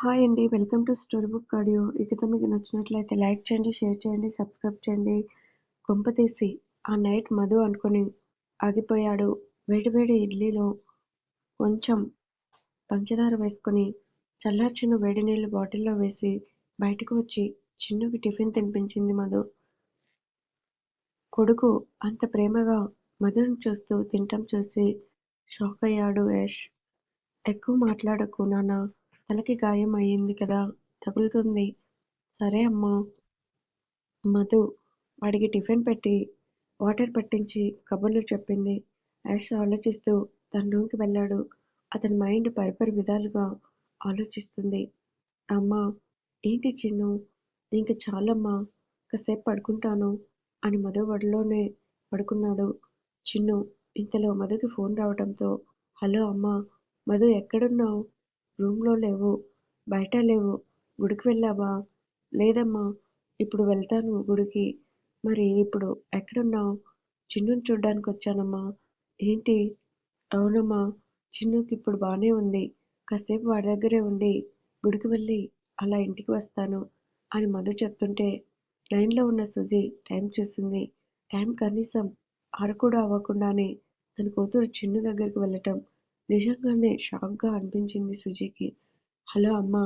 Hi అండి welcome to story book audio ఈ కథ మీకు నచ్చినట్లయితే లైక్ చేయండి షేర్ చేయండి సబ్స్క్రైబ్ చేయండి. కొంపతీసి ఆ నైట్ మధు అనుకొని ఆగిపోయాడు. వేడివేడి ఇడ్లీలో కొంచెం పంచదార వేసుకొని చల్లార్చిన వేడి నీళ్ళు బాటిల్లో వేసి బయటకు వచ్చి చిన్నుకి టిఫిన్ తినిపించింది మధు. కొడుకు అంత ప్రేమగా మధుని చూస్తూ తింటం చూసి షాక్ అయ్యాడు యష్. ఎక్కువ మాట్లాడకు నాన్న తలకి గాయం అయింది కదా తగులుతుంది. సరే అమ్మా. మధు వాడికి టిఫిన్ పెట్టి వాటర్ పట్టించి కబుర్లు చెప్పింది. యాష్ ఆలోచిస్తూ తన రూమ్కి వెళ్ళాడు. అతని మైండ్ పరిపరి విధాలుగా ఆలోచిస్తుంది. అమ్మా ఏంటి చిన్ను? ఇంక చాలమ్మా కాసేపు పడుకుంటాను అని మధు వడిలోనే పడుకున్నాడు. చిన్ను ఇంతలో మధుకి ఫోన్ రావడంతో హలో అమ్మా మధు ఎక్కడున్నావు? రూమ్లో లేవు. బయట లేవు. గుడికి వెళ్ళావా? లేదమ్మా. ఇప్పుడు వెళ్తాను గుడికి. మరి ఇప్పుడు ఎక్కడున్నావు? చిన్నుని చూడ్డానికి వచ్చానమ్మా. ఏంటి? అవునమ్మా. చిన్నుకి ఇప్పుడు బాగానే ఉంది. కాసేపు వాడి దగ్గరే ఉండి గుడికి వెళ్ళి అలా ఇంటికి వస్తాను అని మధు చెప్తుంటే లైన్లో ఉన్న సుజీ టైం చూసింది. టైం కనీసం ఆరు కూడా అవ్వకుండానే తన కూతురు చిన్ను దగ్గరికి వెళ్ళటం నిజంగానే షాక్గా అనిపించింది సుజీకి. హలో అమ్మా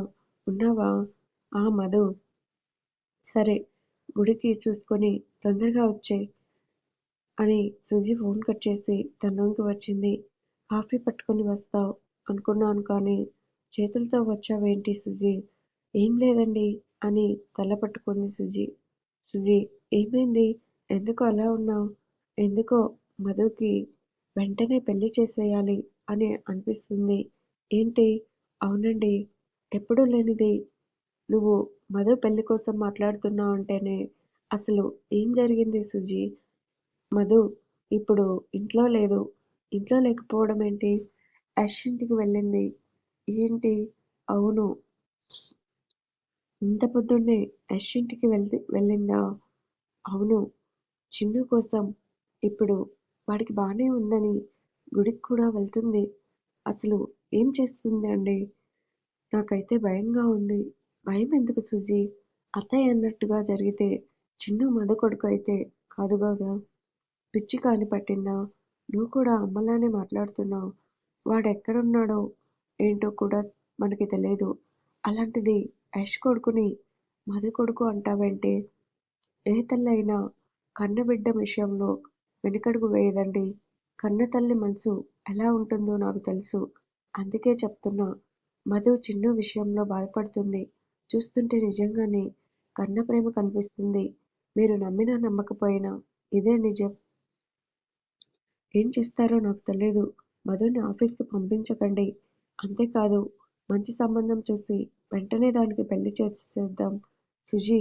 ఉన్నావా? ఆ మధు. సరే గుడికి చూసుకొని తొందరగా వచ్చే అని సుజీ ఫోన్ కట్ చేసి తన రూమ్కి వచ్చింది. కాఫీ పట్టుకొని వస్తావు అనుకున్నాను కానీ చేతులతో వచ్చావేంటి సుజీ? ఏం లేదండి అని తల పట్టుకుంది సుజీ. సుజీ ఏమైంది? ఎందుకు అలా ఉన్నావు? ఎందుకో మధుకి వెంటనే పెళ్ళి చేసేయాలి. అని అనిపిస్తుంది. ఏంటి? అవునండి. ఎప్పుడూ లేనిది. నువ్వు మధు పెళ్ళి కోసం మాట్లాడుతున్నావు అంటేనే అసలు ఏం జరిగింది సుజీ? మధు ఇప్పుడు ఇంట్లో లేదు. ఇంట్లో లేకపోవడం ఏంటి? యష్ ఇంటికి వెళ్ళింది. ఏంటి? అవును. ఇంత పొద్దున్నే యష్ ఇంటికి వెళ్ళి వెళ్ళిందా? అవును. చిన్ను కోసం. ఇప్పుడు వాడికి బాగానే ఉందని. గుడికి కూడా వెళ్తుంది. అసలు ఏం చేస్తుంది అండి? నాకైతే భయంగా ఉంది. భయం ఎందుకు సుజీ? అత్తయ్య అన్నట్టుగా జరిగితే చిన్న మద కొడుకు అయితే కాదు కదా పిచ్చి కాని పట్టిందా? నువ్వు కూడా అమ్మలానే మాట్లాడుతున్నావు. వాడు ఎక్కడున్నాడో ఏంటో కూడా మనకి తెలియదు. అలాంటిది యష్ కొడుకుని మధు కొడుకు అంటావంటే? ఏ తల్లి అయినా కన్నబిడ్డ విషయంలో వెనుకడుగు వేయదండి. కన్న తల్లి మనసు ఎలా ఉంటుందో నాకు తెలుసు. అందుకే చెప్తున్నా మధు చిన్ను విషయంలో బాధపడుతుంది. చూస్తుంటే నిజంగానే కన్న ప్రేమ కనిపిస్తుంది. మీరు నమ్మినా నమ్మకపోయినా ఇదే నిజం. ఏం చేస్తారో నాకు తెలియదు మధుని ఆఫీస్కి పంపించకండి. అంతేకాదు మంచి సంబంధం చూసి వెంటనే దానికి పెళ్ళి చేసేద్దాం. సుజీ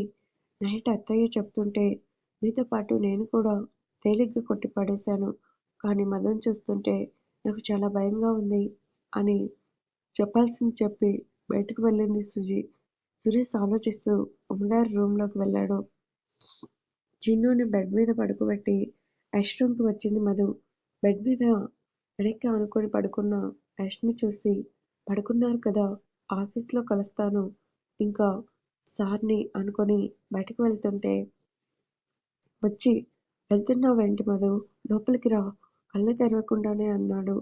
నైట్ అత్తయ్య చెప్తుంటే మీతో పాటు నేను కూడా తేలిగ్గా కొట్టి పడేశాను. కానీ మదన్ చూస్తుంటే నాకు చాలా భయంగా ఉంది అని చెప్పాల్సింది చెప్పి బయటకు వెళ్ళింది సుజి. సురేష్ ఆలోచిస్తూ ఉమ్మగారి రూమ్లోకి వెళ్ళాడు. చిన్నుని బెడ్ మీద పడుకోబెట్టి యష్ రూమ్కి వచ్చింది మధు. బెడ్ మీద వెనక్కి అనుకొని పడుకున్న యష్ని చూసి పడుకున్నారు కదా ఆఫీస్లో కలుస్తాను. ఇంకా సార్ని అనుకొని బయటకు వెళ్తుంటే వచ్చి వెళ్తున్నావేంటి మధు? లోపలికి రా. కళ్ళు తెరవకుండానే అన్నాడు.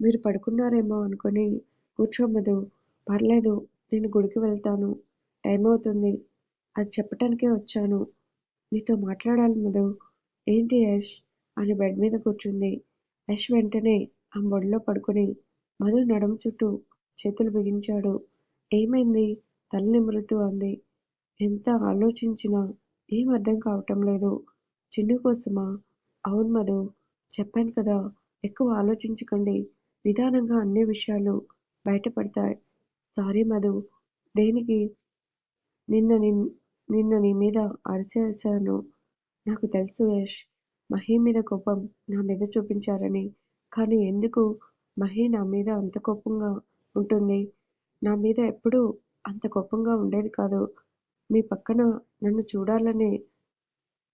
మీరు పడుకున్నారేమో అనుకొని కూర్చోమదు పర్లేదు నేను గుడికి వెళ్తాను. టైం అవుతుంది. అది చెప్పటానికే వచ్చాను. నీతో మాట్లాడాలి మధు. ఏంటి యష్? అని బెడ్ మీద కూర్చుంది. యష్ వెంటనే ఆ బొడిలో పడుకొని మధు నడుము చుట్టూ చేతులు బిగించాడు. ఏమైంది? తల నిమురుతూ అంది. ఎంత ఆలోచించినా ఏం అర్థం కావటం లేదు. చిన్ను కోసమా? అవును మధు. చెప్పాను కదా ఎక్కువ ఆలోచించకండి. నిదానంగా అన్ని విషయాలు బయటపడతాయి. సారీ మధు దేనికి? నిన్న నిన్న నీ మీద అరిచేశాను నాకు తెలుసు యష్ మహి మీద కోపం నా మీద చూపించారని. కానీ ఎందుకు? మహి నా మీద అంత కోపంగా ఉంటుంది. నా మీద ఎప్పుడూ అంత కోపంగా ఉండేది కాదు. మీ పక్కన నన్ను చూడాలనే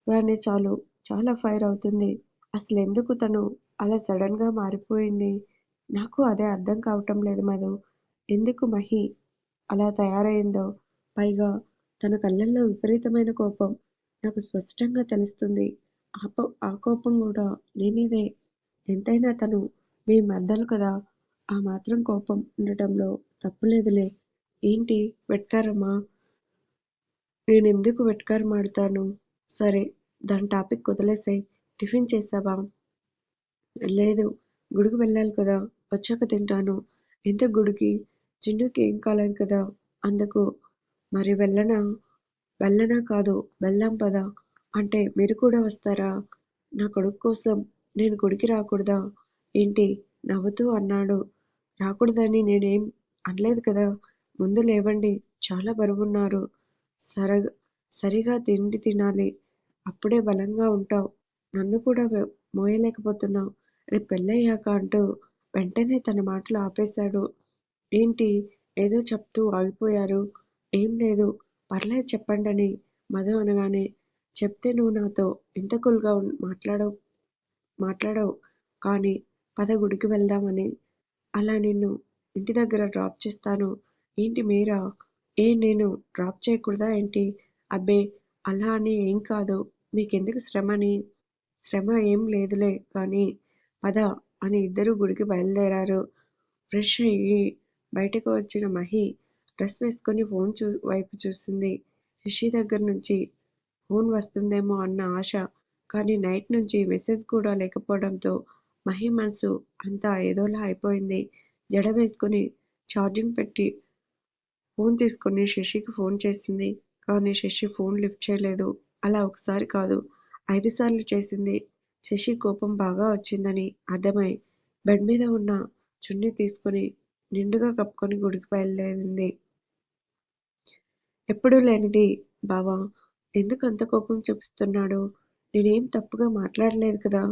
వాడిని చాలు చాలా ఫైర్ అవుతుంది. అసలు ఎందుకు తను అలా సడన్గా మారిపోయింది? నాకు అదే అర్థం కావటం లేదు మధు. ఎందుకు మహి అలా తయారైందో? పైగా తన కళ్ళల్లో విపరీతమైన కోపం. నాకు స్పష్టంగా తెలుస్తుంది. ఆ కోపం కూడా నేనేదే ఎంతైనా తను మీ మర్దలు కదా? ఆ మాత్రం కోపం ఉండటంలో తప్పులేదులే. ఏంటి వెటకారమా? నేనెందుకు వెటకారమాడతాను? సరే దాని టాపిక్ వదిలేసాయి. టిఫిన్ చేసావా లేదు గుడికి వెళ్ళాలి కదా వచ్చాక తింటాను. ఎంత గుడికి? చిన్నుకి ఏం కాలేదు కదా? అందుకు. మరి వెళ్ళనా? వెళ్ళనా కాదు వెళ్దాం పదా. అంటే మీరు కూడా వస్తారా? నా కొడుకు కోసం నేను గుడికి రాకూడదా? ఏంటి? నవ్వుతూ అన్నాడు. రాకూడదని నేనేం అనలేదు కదా? ముందు లేవండి చాలా బరువున్నారు. సర సరిగా తిండి తినాలి. అప్పుడే బలంగా ఉంటావు. నన్ను కూడా మోయలేకపోతున్నావు. రేపు పెళ్ళయ్యాక అంటూ వెంటనే తన మాటలు ఆపేశాడు. ఏంటి? ఏదో చెప్తూ ఆగిపోయారు. ఏం లేదు. పర్లేదు చెప్పండని. మధు అనగానే చెప్తే నువ్వు నాతో ఇంత కూల్గా మాట్లాడవు మాట్లాడవు. కానీ పద గుడికి వెళ్దామని. అలా నిన్ను ఇంటి దగ్గర డ్రాప్ చేస్తాను. ఏంటి మీరా? ఏ నేను డ్రాప్ చేయకూడదా ఏంటి? అబ్బే అలా అని ఏం కాదు. మీకెందుకు శ్రమని? శ్రమ ఏం లేదులే కానీ పద అని ఇద్దరూ గుడికి బయలుదేరారు. ఫ్రెష్ అయ్యి బయటకు వచ్చిన మహి డ్రెస్ వేసుకొని ఫోన్ చూ వైపు చూసింది శిషి దగ్గర నుంచి ఫోన్ వస్తుందేమో అన్న ఆశ కానీ నైట్ నుంచి మెసేజ్ కూడా లేకపోవడంతో మహి మనసు అంతా ఏదోలా అయిపోయింది. జడ వేసుకొని ఛార్జింగ్ పెట్టి ఫోన్ తీసుకొని శశికి ఫోన్ చేసింది కానీ శశి ఫోన్ లిఫ్ట్ చేయలేదు. అలా ఒకసారి కాదు. ఐదు సార్లు చేసింది. శశి కోపం బాగా వచ్చిందని అర్థమై బెడ్ మీద ఉన్న చున్నీ తీసుకుని నిండుగా కప్పుకొని గుడికి బయలుదేరింది. ఎప్పుడూ లేనిది బావా ఎందుకు అంత కోపం చూపిస్తున్నాడు? నేనేం తప్పుగా మాట్లాడలేదు కదా.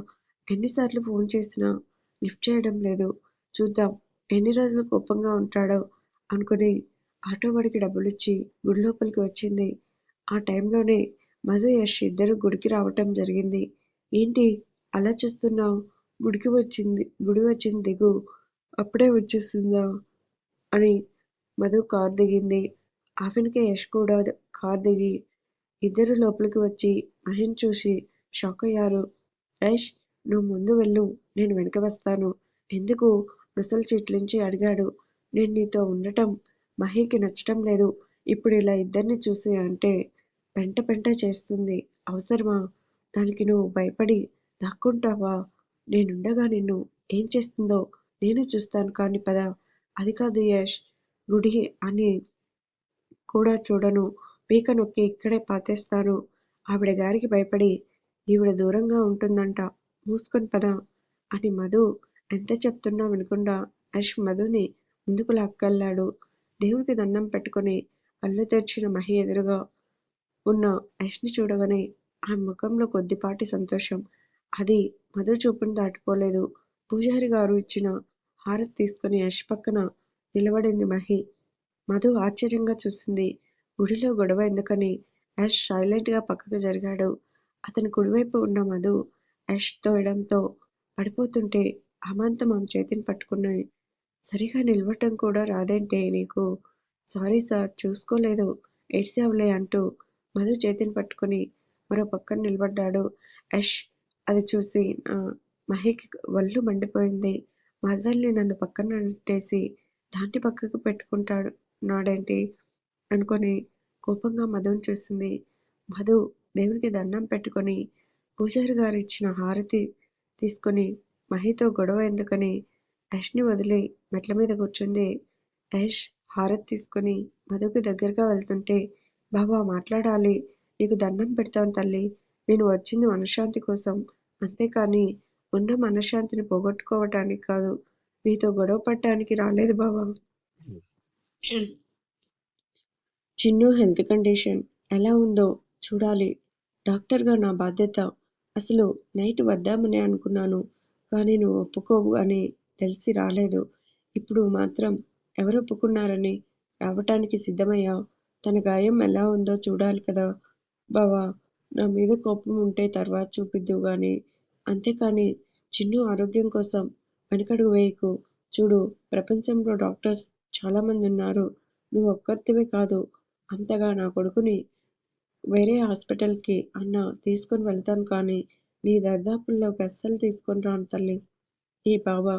ఎన్నిసార్లు ఫోన్ చేసినా లిఫ్ట్ చేయడం లేదు. చూద్దాం ఎన్ని రోజులు కోపంగా ఉంటాడో అనుకుని ఆటో వాడికి డబ్బులిచ్చి గుడి లోపలికి వచ్చింది. ఆ టైంలోనే మధు యష్ ఇద్దరు గుడికి రావటం జరిగింది. ఏంటి? అలా చూస్తున్నావు? గుడికి వచ్చింది గుడి వచ్చింది దిగు. అప్పుడే వచ్చేసిందా అని మధు కార్ దిగింది. ఆఫెన్కే యష్ కూడా కార్ దిగి ఇద్దరు లోపలికి వచ్చి అహిన్ చూసి షాక్ అయ్యారు. యష్ నువ్వు ముందు వెళ్ళు నేను వెనక వస్తాను. ఎందుకు? ముసలు చిట్లించి అడిగాడు. నేను నీతో ఉండటం మహికి నచ్చటం లేదు. ఇప్పుడు ఇలా ఇద్దరిని చూసి అంటే పెంట పెంట చేస్తుంది. అవసరమా? దానికి నువ్వు భయపడి దాక్కుంటావా? నేనుండగా నిన్ను ఏం చేస్తుందో నేను చూస్తాను కాని పద. అది కాదు యష్. గుడి అని కూడా చూడను. పీక నొక్కి ఇక్కడే పాతేస్తాను. ఆవిడ గారికి భయపడి ఈవిడ దూరంగా ఉంటుందంట. మూసుకొని పద. అని మధు ఎంత చెప్తున్నా వినకుండా యష్ మధుని ముందుకు లాక్కెళ్ళాడు దేవుడికి దండం పెట్టుకుని కళ్ళు తెరిచిన మహి ఎదురుగా ఉన్న యష్ని చూడగానే ఆ ముఖంలో కొద్దిపాటి సంతోషం. అది మధు చూపును దాటుకోలేదు. పూజారి గారు ఇచ్చిన హారతి తీసుకుని యష్ పక్కన నిలబడింది మహి. మధు ఆశ్చర్యంగా చూసింది. గుడిలో గొడవ ఎందుకని యష్ సైలెంట్గా పక్కకు జరిగాడు. అతని కుడివైపు ఉన్న మధు యష్ తోయడంతో పడిపోతుంటే అమాంతం ఆమె చేతిని పట్టుకుని సరిగా నిలవటం కూడా రాదేంటే నీకు? సారీ సార్ చూసుకోలేదు. ఏడ్చావులే అంటూ మధు చేతిని పట్టుకుని మరో పక్కన నిలబడ్డాడు. యష్ అది చూసి నా మహికి వల్లు మండిపోయింది. మదర్ని నన్ను పక్కన నెట్టేసి దాన్ని పక్కకు పెట్టుకుంటాడు నాడేంటి? అనుకొని కోపంగా మధుని చూసింది. మధు దేవునికి దండం పెట్టుకొని పూజారి గారు ఇచ్చిన హారతి తీసుకొని మహితో గొడవ ఎందుకని యష్ని వదిలి మెట్ల మీద కూర్చుంది. యష్ హారతి తీసుకొని మధుకి దగ్గరగా వెళ్తుంటే బాబా మాట్లాడాలి. నీకు దండం పెడతాను తల్లి. నేను వచ్చింది మనశ్శాంతి కోసం. అంతేకాని ఉన్న మనశ్శాంతిని పోగొట్టుకోవటానికి కాదు. నీతో గొడవ పడటానికి రాలేదు బావా చిన్ను హెల్త్ కండిషన్ ఎలా ఉందో చూడాలి. డాక్టర్గా నా బాధ్యత. అసలు నైట్ వద్దామని అనుకున్నాను. కానీ నువ్వు ఒప్పుకోవు అని తెలిసి రాలేదు. ఇప్పుడు మాత్రం ఎవరు ఒప్పుకున్నారని రావటానికి సిద్ధమయ్యావు? తన గాయం ఎలా ఉందో చూడాలి కదా బావా. నా మీద కోపం ఉంటే తర్వాత చూపిద్దు గాని. అంతేకాని చిన్ను ఆరోగ్యం కోసం వెనకడుగు వేయకు. చూడు ప్రపంచంలో డాక్టర్స్ చాలామంది ఉన్నారు. నువ్వు ఒక్కర్తివే కాదు అంతగా నా కొడుకుని వేరే హాస్పిటల్కి అన్నా తీసుకొని వెళ్తాను కానీ నీ దర్దాపుల్లో అస్సలు తీసుకొని రాను తల్లి. ఏ బాబా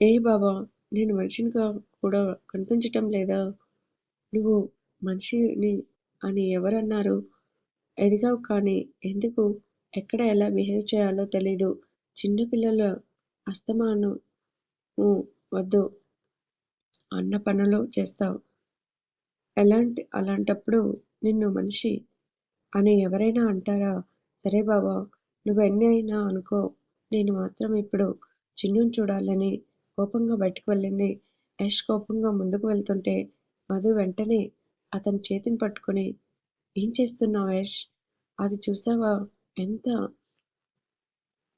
ఏ బాబా నేను మనిషినిగా కూడా కనిపించటం లేదా? నువ్వు మనిషిని అని ఎవరన్నారు? ఎదిగావు కానీ ఎందుకు? ఎక్కడ ఎలా బిహేవ్ చేయాలో తెలీదు. చిన్నపిల్లల అస్తమానం వద్దు. అన్న పనులు చేస్తావు. ఎలాంటి అలాంటప్పుడు నిన్ను మనిషి అని ఎవరైనా అంటారా? సరే బాబా నువ్వెన్ని అయినా అనుకో. నేను మాత్రం ఇప్పుడు చిన్నుని చూడాలని కోపంగా బయటకు వెళ్ళింది. యష్ కోపంగా ముందుకు వెళ్తుంటే మధు వెంటనే అతని చేతిని పట్టుకుని ఏం చేస్తున్నావు యష్ అది చూసావా? ఎంత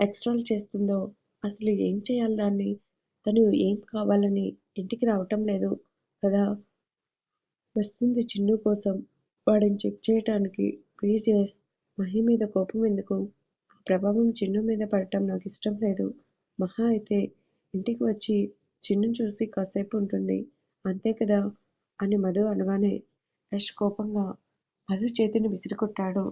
ఎక్స్ట్రాలు చేస్తుందో? అసలు ఏం చేయాలి దాన్ని? తను ఏం కావాలని ఇంటికి రావటం లేదు కదా? వస్తుంది చిన్ను కోసం. వాడిని చెక్ చేయటానికి ప్లీజ్ ఎస్. మహి మీద కోపం ఎందుకు? ఆ ప్రభావం చిన్ను మీద పడటం నాకు ఇష్టం లేదు. మహా అయితే ఇంటికి వచ్చి చిన్ను చూసి కాసేపు ఉంటుంది. అంతే కదా? అని మధు అనగానే యష్ కోపంగా మధు చేతిని విసిరికొట్టాడు.